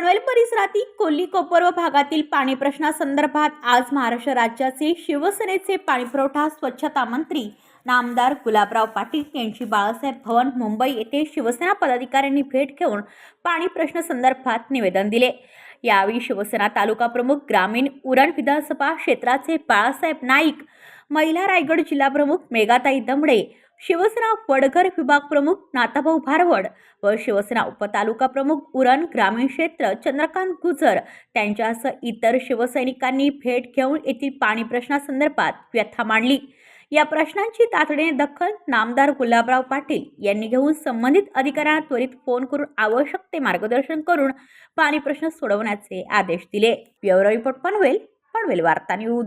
पनवेल परिसरातील कोल्ही व भागातील पाणी प्रश्नासंदर्भात आज महाराष्ट्र राज्याचे शिवसेनेचे पाणीपुरवठा स्वच्छता मंत्री नामदार गुलाबराव पाटील यांची बाळासाहेब भवन मुंबई येथे शिवसेना पदाधिकाऱ्यांनी भेट घेऊन पाणी प्रश्नासंदर्भात निवेदन दिले. यावेळी शिवसेना तालुका प्रमुख ग्रामीण उरण विधानसभा क्षेत्राचे बाळासाहेब नाईक महिला रायगड जिल्हाप्रमुख मेघाताई दमडे शिवसेना वडघर विभाग प्रमुख नाताभाऊ भारवड व शिवसेना उपतालुका प्रमुख उरण ग्रामीण क्षेत्र चंद्रकांत गुजर त्यांच्यासह इतर शिवसैनिकांनी भेट घेऊन येथील पाणी प्रश्नासंदर्भात व्यथा मांडली. या प्रश्नांची तातडीने दखल नामदार गुलाबराव पाटील यांनी घेऊन संबंधित अधिकाऱ्यांना त्वरित फोन करून आवश्यक ते मार्गदर्शन करून पाणी प्रश्न सोडवण्याचे आदेश दिले. ब्युरो रिपोर्ट पनवेल पनवेल वार्ता न्यूज.